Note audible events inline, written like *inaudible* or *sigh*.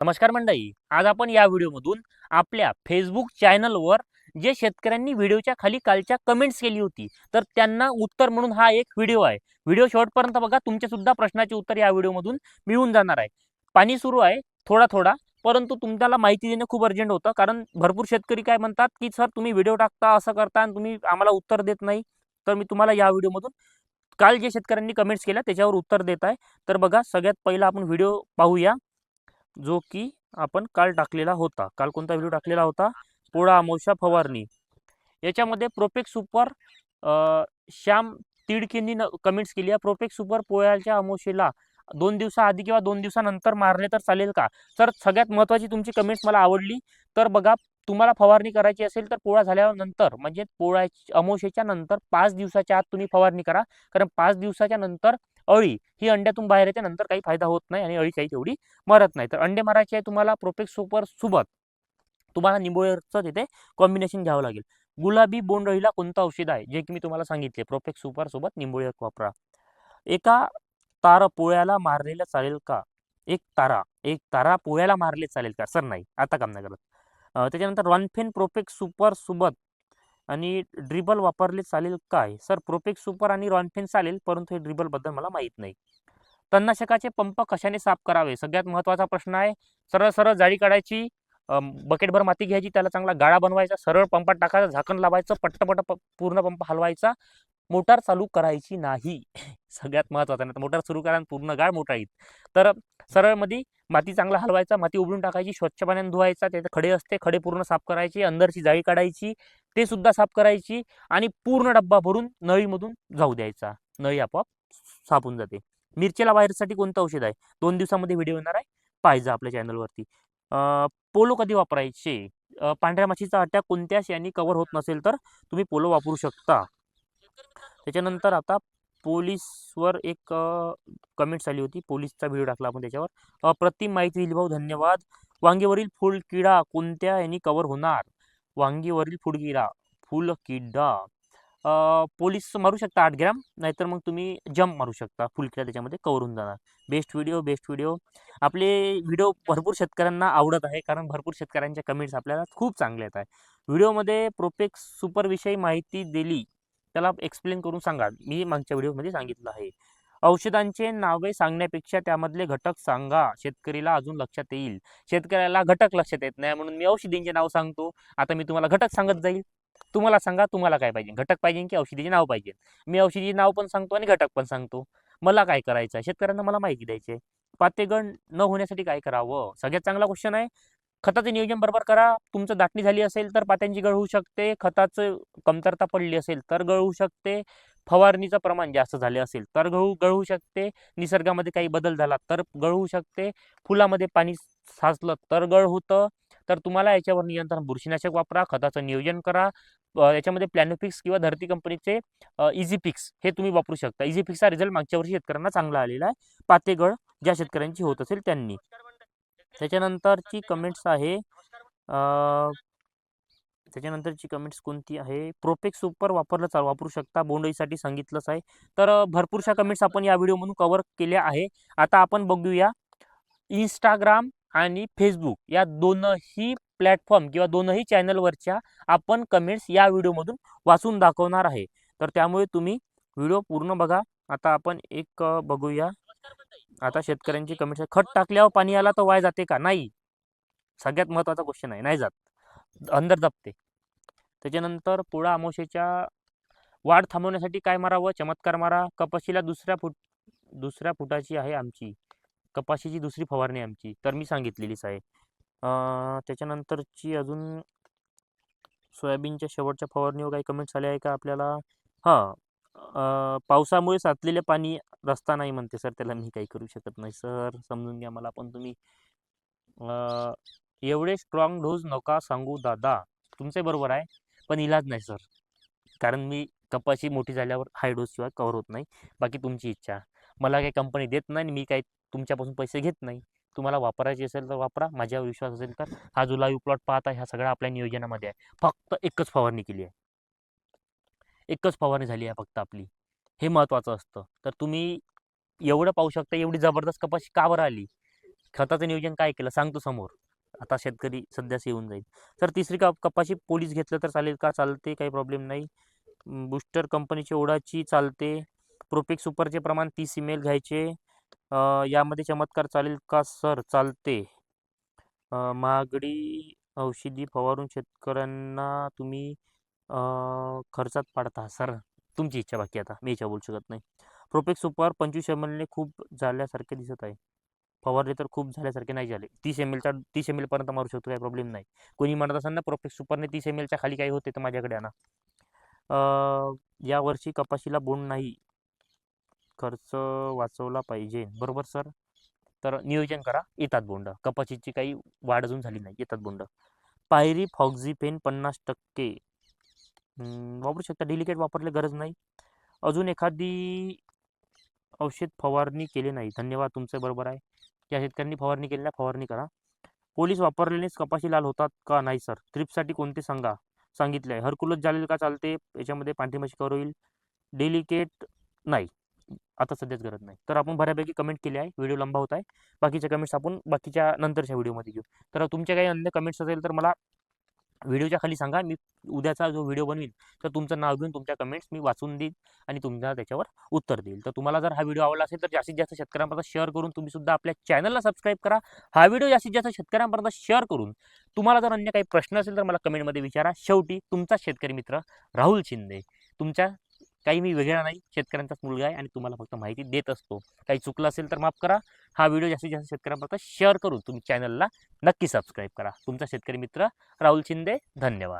नमस्कार मंडळी आज आपण या व्हिडिओमधून आपल्या फेसबुक चॅनलवर जे शेतकऱ्यांनी व्हिडिओच्या खाली कालच्या कमेंट्स केली होती तर त्यांना उत्तर म्हणून हा एक व्हिडिओ आहे. व्हिडिओ शेवटपर्यंत बघा तुमच्या सुद्धा प्रश्नाचे उत्तर या व्हिडिओमधून मिळून जाणार आहे. पाणी सुरू आहे थोडा थोडा परंतु तुम्हाला माहिती देणं खूप अर्जंट होतं कारण भरपूर शेतकरी काय म्हणतात की सर तुम्ही व्हिडिओ टाकता असं करता आणि तुम्ही आम्हाला उत्तर देत नाही. तर मी तुम्हाला या व्हिडिओमधून काल जे शेतकऱ्यांनी कमेंट्स केल्या त्याच्यावर उत्तर देत आहे. तर बघा सगळ्यात पहिला आपण व्हिडिओ पाहूया. जो की आपण काल टाकलेला होता. काल कोणता व्हिडिओ टाकलेला होता? पोळा अमावस्या फवारणी. याच्यामध्ये प्रोपेक सुपर श्याम तिडकेंनी न कमेंट्स केली. आहे प्रोपेक सुपर पोळ्याच्या अमावस्येला दोन दिवसाआधी किंवा दोन दिवसानंतर मारले तर चालेल का? तर सगळ्यात महत्त्वाची तुमची कमेंट्स मला आवडली. तर बघा तुम्हाला फवारणी करायची असेल तर पोळा झाल्यानंतर म्हणजे पोळ्या अमोशेच्या नंतर पाच दिवसाच्या आत तुम्ही फवारणी करा. कारण पाच दिवसाच्या नंतर अळी ही अंड्यातून बाहेर येते नंतर काही फायदा होत नाही आणि अळी काही तेवढी मरत नाही. तर अंडे मारायचे आहे तुम्हाला प्रोपेक्स सुपर सोबत. तुम्हाला निंबोळचं तिथे कॉम्बिनेशन घ्यावं लागेल. गुलाबी बोंडअळीला कोणतं औषध आहे? जे की मी तुम्हाला सांगितले. प्रोपेक्स सुपर सोबत निंबोळी वापरा. एका तारा पोळ्याला मारलेलं चालेल का? एक तारा. एक तारा पोळ्याला मारले चालेल का? सर नाही. आता काम नाही करत. त्याच्यानंतर रॉनफेन प्रोपेक्स सुपर सोबत आणि ड्रिबल वापरले चालेल काय? सर प्रोपेक्स सुपर आणि रॉनफेन चालेल परंतु हे ड्रिबलबद्दल मला माहीत नाही. तणनाशकाचे पंप कशाने साफ करावे? सगळ्यात महत्त्वाचा प्रश्न आहे सरळ सरळ जाळी काढायची बकेटभर माती घ्यायची त्याला चांगला गाळा बनवायचा सरळ पंपात टाकायचा झाकण लावायचं पट्टपट्ट पूर्ण पंप हलवायचा मोटार चालू करायची नाही. *clears throat* सगळ्यात महत्त्वाचं नाही मोटार सुरू करा पूर्ण गाळ मोटार तर सरळमध्ये माती चांगला हलवायचा माती उघडून टाकायची स्वच्छ पाण्याने धुवायचा त्याचे खडे असते खडे पूर्ण साफ करायचे अंदरची जाळी काढायची ते सुद्धा साफ करायची आणि पूर्ण डब्बा भरून नळीमधून जाऊ द्यायचा. नळी आपोआप साफ होऊन जाते. मिरचीला बाहेरसाठी कोणतं औषध आहे? दोन दिवसामध्ये व्हिडिओ येणार आहे. पाहिजे आपल्या चॅनलवरती. पोलो कधी वापरायचे? पांढऱ्या माशीचा अटॅक कोणत्या शेणी कव्हर होत नसेल तर तुम्ही पोलो वापरू शकता. त्याच्यानंतर आता पोलीसवर एक कमेंट्स आली होती. पोलीसचा व्हिडिओ टाकला आपण त्याच्यावर. अप्रतिम माहिती दिली भाऊ धन्यवाद. वांगेवरील फुल किडा कोणत्या यांनी कवर होणार? वांगीवरील फुडकिडा फुल किडा. पोलीस मारू शकता आठ ग्रॅम नाहीतर मग तुम्ही जम्प मारू शकता. फुलकिडा त्याच्यामध्ये कव्हर होऊन जाणार. बेस्ट व्हिडिओ बेस्ट व्हिडिओ आपले व्हिडिओ भरपूर शेतकऱ्यांना आवडत आहे कारण भरपूर शेतकऱ्यांच्या कमेंट्स आपल्याला खूप चांगले येत आहे व्हिडिओमध्ये प्रोपेक्स सुपरविषयी माहिती दिली. त्याला एक्सप्लेन करून सांगा. मी मागच्या व्हिडिओमध्ये सांगितलं आहे. औषधांचे नावे सांगण्यापेक्षा त्यामधले घटक सांगा. शेतकरीला अजून लक्षात येईल. शेतकऱ्याला घटक लक्षात येत नाही म्हणून मी औषधींचे नाव सांगतो. आता मी तुम्हाला घटक सांगत जाईल. तुम्हाला सांगा तुम्हाला काय पाहिजे? घटक पाहिजे की औषधीचे नाव पाहिजे? मी औषधीचे नाव पण सांगतो आणि घटक पण सांगतो. मला काय करायचं आहे? शेतकऱ्यांना मला माहिती द्यायची आहे. पातेगण न होण्यासाठी काय करावं? सगळ्यात चांगला क्वेश्चन आहे. खताचे नियोजन बरोबर करा. तुमचं दाटणी झाली असेल तर पात्यांची गळ होऊ शकते. खताचं कमतरता पडली असेल तर गळ होऊ शकते. फवारणीचं प्रमाण जास्त झाले असेल तर गळू गळू शकते. निसर्गामध्ये काही बदल झाला तर गळू शकते. फुलामध्ये पाणी साचलं तर गळ होतं. तर तुम्हाला याच्यावर नियंत्रण बुरशीनाशक वापरा. खताचं नियोजन करा. याच्यामध्ये प्लॅनोफिक्स किंवा धरती कंपनीचे इझी फिक्स हे तुम्ही वापरू शकता. इझी फिक्सचा रिझल्ट मागच्या वर्षी शेतकऱ्यांना चांगला आलेला आहे. पातेगळ ज्या शेतकऱ्यांची होत असेल त्यांनी. त्याच्यानंतरची कमेंट्स आहे त्याच्यानंतरची कमेंट्स कोणती आहे? प्रोपेक सुपर वापरलं चाल वापरू शकता. बोंडईसाठी सांगितलंच आहे. तर भरपूरशा कमेंट्स आपण या व्हिडिओमधून कवर केल्या आहे. आता आपण बघूया इंस्टाग्राम आणि फेसबुक या दोनही प्लॅटफॉर्म किंवा दोनही चॅनलवरच्या आपण कमेंट्स या व्हिडिओमधून वाचून दाखवणार आहे. तर त्यामुळे तुम्ही व्हिडिओ पूर्ण बघा. आता आपण एक बघूया. आता शेतकऱ्यांची कमेंट खत टाकल्यावर पाणी आला तर वाय जाते का? नाही. सगळ्यात महत्त्वाचा क्वेश्चन आहे नाही जात. अंदर जपते. त्याच्यानंतर पोळा अमावशेच्या वाढ थांबवण्यासाठी काय मारावं? चमत्कार मारा. कपाशीला दुसऱ्या फुट दुसऱ्या फुटाची आहे आमची. कपाशीची दुसरी फवारणी आमची. तर मी सांगितलेलीच आहे. त्याच्यानंतरची अजून सोयाबीनच्या शेवटच्या फवारणीवर काही कमेंट्स आले आहे का आपल्याला? हां. पावसामुळे साचलेले पाणी रस्ता नाही म्हणते सर त्याला मी काही करू शकत नाही. सर समजून घ्या मला पण तुम्ही. एवढे स्ट्रॉंग डोस नका सांगू दादा. तुमचे बरोबर आहे पण इलाज नाही सर. कारण मी कपाशी मोठी झाल्यावर हाय डोसशिवाय कवर होत नाही. बाकी तुमची इच्छा. मला काही कंपनी देत नाही आणि मी काही तुमच्यापासून पैसे घेत नाही. तुम्हाला वापरायची असेल तर वापरा. माझ्यावर विश्वास असेल तर. हा जो लाईव्ह प्लॉट पाहता ह्या सगळ्या आपल्या नियोजनामध्ये आहे. फक्त एकच फवारणी केली आहे. एकच फवारणी झाली आहे फक्त आपली. हे महत्त्वाचं असतं. तर तुम्ही एवढं पाहू शकता एवढी जबरदस्त कपाशी का बरं आली? खताचं नियोजन काय केलं? सांगतो समोर. आता शेतकरी सध्याच येऊन जाईल. तर तिसरी कप कपाशी पोलीस घेतलं तर चालेल का? चालते काही प्रॉब्लेम नाही. बूस्टर कंपनीची ओढाची चालते. प्रोपिक सुपरचे प्रमाण तीस एम एल घ्यायचे. यामध्ये चमत्कार चालेल का? सर चालते. महागडी औषधी फवारून शेतकऱ्यांना तुम्ही खर्चात पाडता सर? तुमची इच्छा बाकी आता मी इच्छा बोलू शकत नाही. प्रोपेक्स सुपर पंचवीस एम एलने खूप झाल्यासारखे दिसत आहे. फवारले तर खूप झाल्यासारखे नाही झाले. तीस एम एलचा तीस एम एलपर्यंत मारू शकतो काही प्रॉब्लेम नाही. कोणी म्हणत असेल ना प्रोपेक्स सुपरने तीस एम एलच्या खाली काही होते तर माझ्याकडे आणा. यावर्षी कपाशीला बोंड नाही. खर्च वाचवला पाहिजे. बरोबर सर? तर नियोजन करा येतात बोंड. कपाशीची काही वाढ अजून झाली नाही येतात बोंड. पायरी फॉक्झिपेन पन्नास टक्के. वापरू शकता. डिलिकेट वापरले गरज नाही. अजून एखादी औषध फवारणी केली नाही. धन्यवाद तुमचं बरोबर आहे. त्या शेतकऱ्यांनी फवारणी केली ना फवारणी करा. पोलीस वापरलेलेच कपाशी लाल होतात का नाही सर? ट्रिपसाठी कोणते सांगा? सांगितले आहे हरकुलच झालेलं का चालते? याच्यामध्ये पांढरी कवर होईल. डेलिकेट नाही. आता सध्याच गरज नाही. तर आपण बऱ्यापैकी कमेंट केले आहे. व्हिडिओ लंबा होत आहे. बाकीच्या कमेंट्स आपण बाकीच्या नंतरच्या व्हिडिओमध्ये घेऊ. तर तुमच्या काही अन्य कमेंट्स असेल तर मला व्हिडिओच्या खाली सांगा मी उद्याचा जो व्हिडिओ बनवीन तर तुमचं नाव घेऊन तुमच्या कमेंट्स मी वाचून देईन आणि तुमच्या त्याच्यावर उत्तर देईल. तर तुम्हाला जर हा व्हिडिओ आवडला असेल तर जास्तीत जास्त शेतकऱ्यांपर्यंत शेअर करून तुम्ही सुद्धा आपल्या चॅनलला सबस्क्राईब करा. हा व्हिडिओ जास्तीत जास्त शेतकऱ्यांपर्यंत शेअर करून तुम्हाला जर अन्य काही प्रश्न असेल तर मला कमेंटमध्ये विचारा. शेवटी तुमचा शेतकरी मित्र राहुल शिंदे तुमच्या काही मी वेगळा नाही शेतकऱ्यांचाच मुलगा आहे आणि तुम्हाला फक्त माहिती देत असतो. काही चुकलं असेल तर माफ करा. हा व्हिडिओ जास्तीत जास्त शेतकऱ्यांपर्यंत शेअर करून तुम्ही चॅनलला नक्की सबस्क्राईब करा. तुमचा शेतकरी मित्र राहुल शिंदे धन्यवाद.